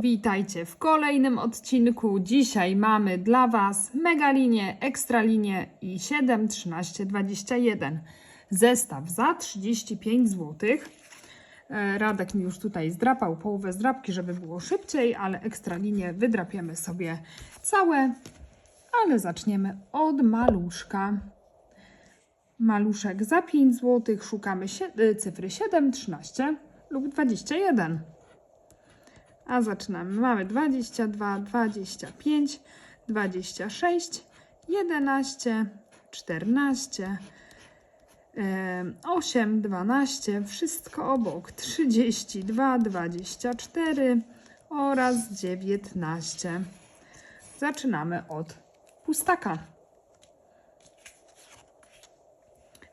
Witajcie w kolejnym odcinku. Dzisiaj mamy dla Was megalinię, ekstralinię i 7, 13, 21. Zestaw za 35 zł. E, Radek mi już tutaj zdrapał połowę zdrapki, żeby było szybciej, ale ekstralinię wydrapiemy sobie całe. Ale zaczniemy od maluszka. Maluszek za 5 zł. Szukamy y, cyfry 7, 13 lub 21. A zaczynamy. Mamy 22, 25, 26, 11, 14, em, 8, 12, wszystko obok 32, 24 oraz 19. Zaczynamy od pustaka.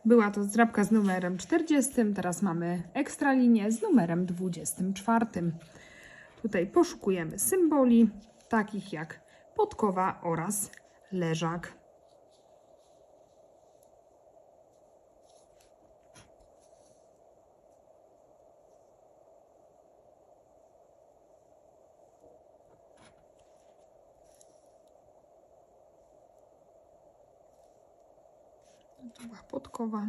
Była to zdrabka z numerem 40, teraz mamy ekstralinię z numerem 24. Tutaj poszukujemy symboli, takich jak podkowa oraz leżak. To była podkowa.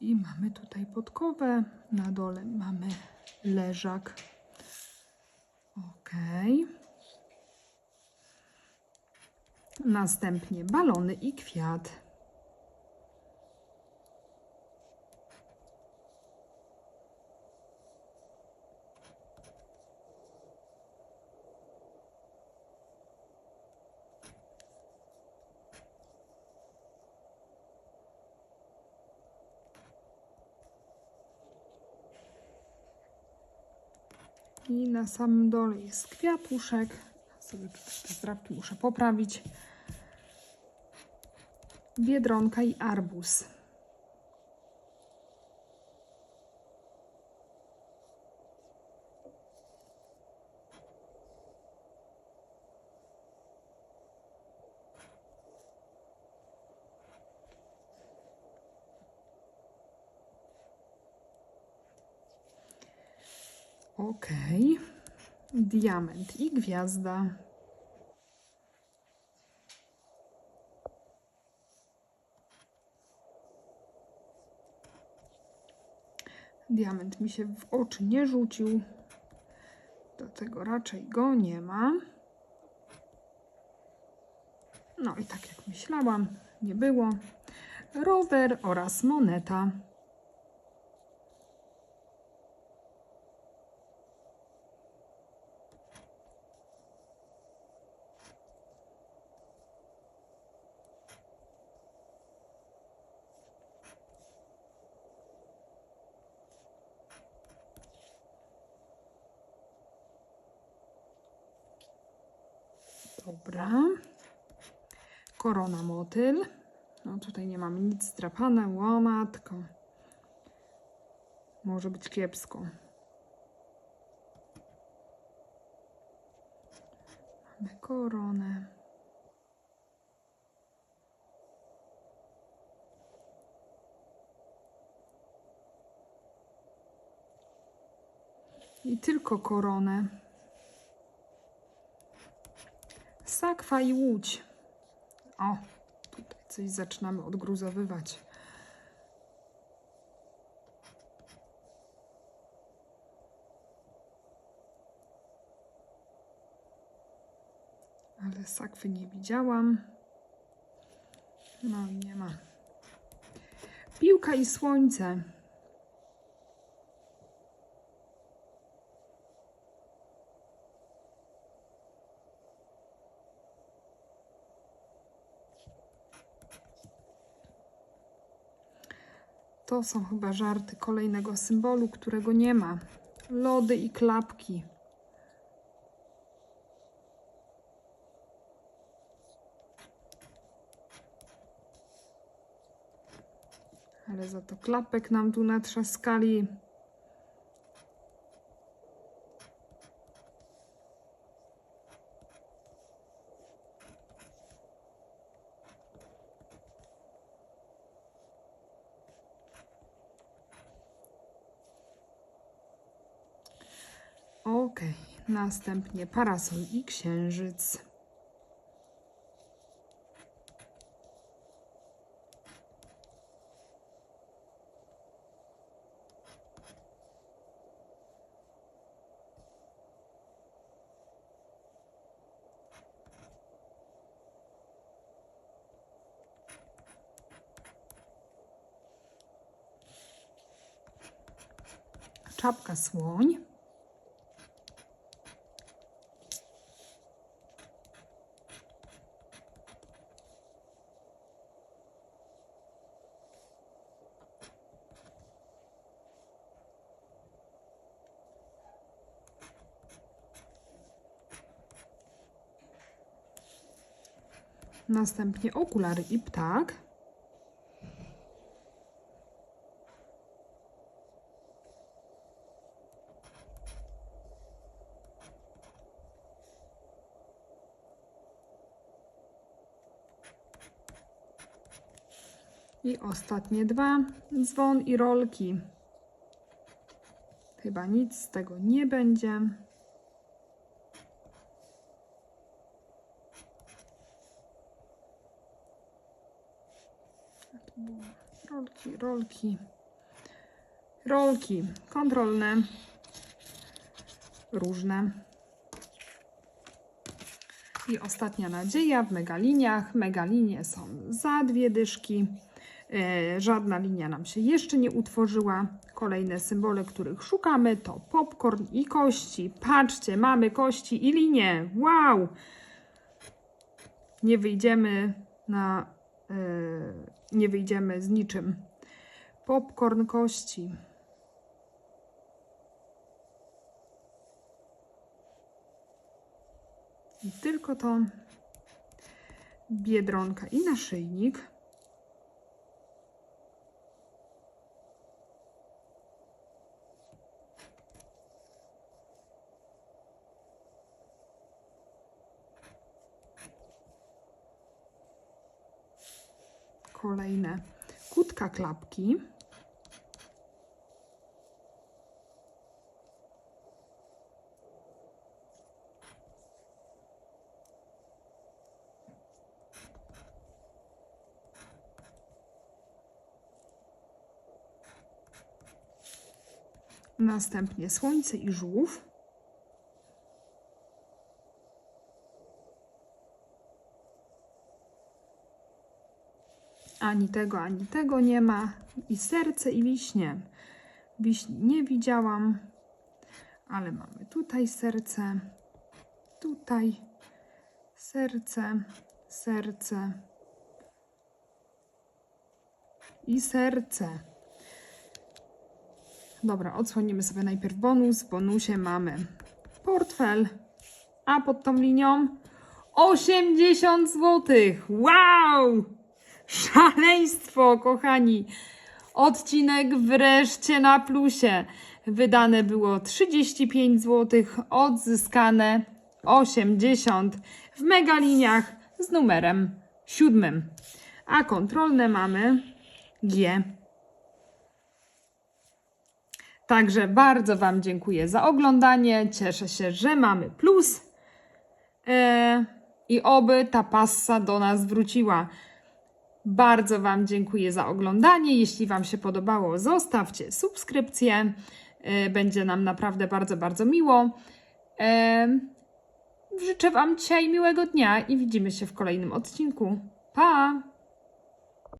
I mamy tutaj podkowę. Na dole mamy leżak. Ok. Następnie balony i kwiat. I na samym dole jest kwiatuszek. Sobie te zdrabki muszę poprawić. Biedronka i arbuz. Ok. Diament i gwiazda. Diament mi się w oczy nie rzucił. Dlatego raczej go nie ma. No i tak jak myślałam, nie było. Rower oraz moneta. Dobra. Korona motyl. No tutaj nie mamy nic zdrapane. Łomatko. Może być kiepsko. Mamy koronę. I tylko koronę. Sakwa i łódź. O, tutaj coś zaczynamy odgruzowywać. Ale sakwy nie widziałam. No i nie ma. Piłka i słońce. To są chyba żarty kolejnego symbolu, którego nie ma. Lody i klapki. Ale za to klapek nam tu natrzaskali. Ok, następnie parasol i księżyc. Czapka słoń. Następnie okulary i ptak. I ostatnie dwa, dzwon i rolki. Chyba nic z tego nie będzie. A tu było Rolki, rolki. Rolki kontrolne. Różne. I ostatnia nadzieja w megaliniach. Megalinie są za dwie dyszki. E, żadna linia nam się jeszcze nie utworzyła. Kolejne symbole, których szukamy, to popcorn i kości. Patrzcie, mamy kości i linie. Wow! Nie wyjdziemy na. E, nie wyjdziemy z niczym. Popcorn kości. I tylko to biedronka i naszyjnik. Kolejne kutka klapki. Następnie słońce i żółw. Ani tego, ani tego nie ma. I serce, i wiśnie. Wiśni nie widziałam, ale mamy tutaj serce, tutaj serce, serce i serce. Dobra, odsłonimy sobie najpierw bonus. W bonusie mamy portfel, a pod tą linią 80 zł. Wow! Szaleństwo, kochani! Odcinek wreszcie na plusie. Wydane było 35 zł, odzyskane 80 w megaliniach z numerem 7. A kontrolne mamy G. Także bardzo Wam dziękuję za oglądanie. Cieszę się, że mamy plus. E, I oby ta passa do nas wróciła. Bardzo Wam dziękuję za oglądanie. Jeśli Wam się podobało, zostawcie subskrypcję. E, Będzie nam naprawdę bardzo, bardzo miło. E, Życzę Wam dzisiaj miłego dnia i widzimy się w kolejnym odcinku. Pa!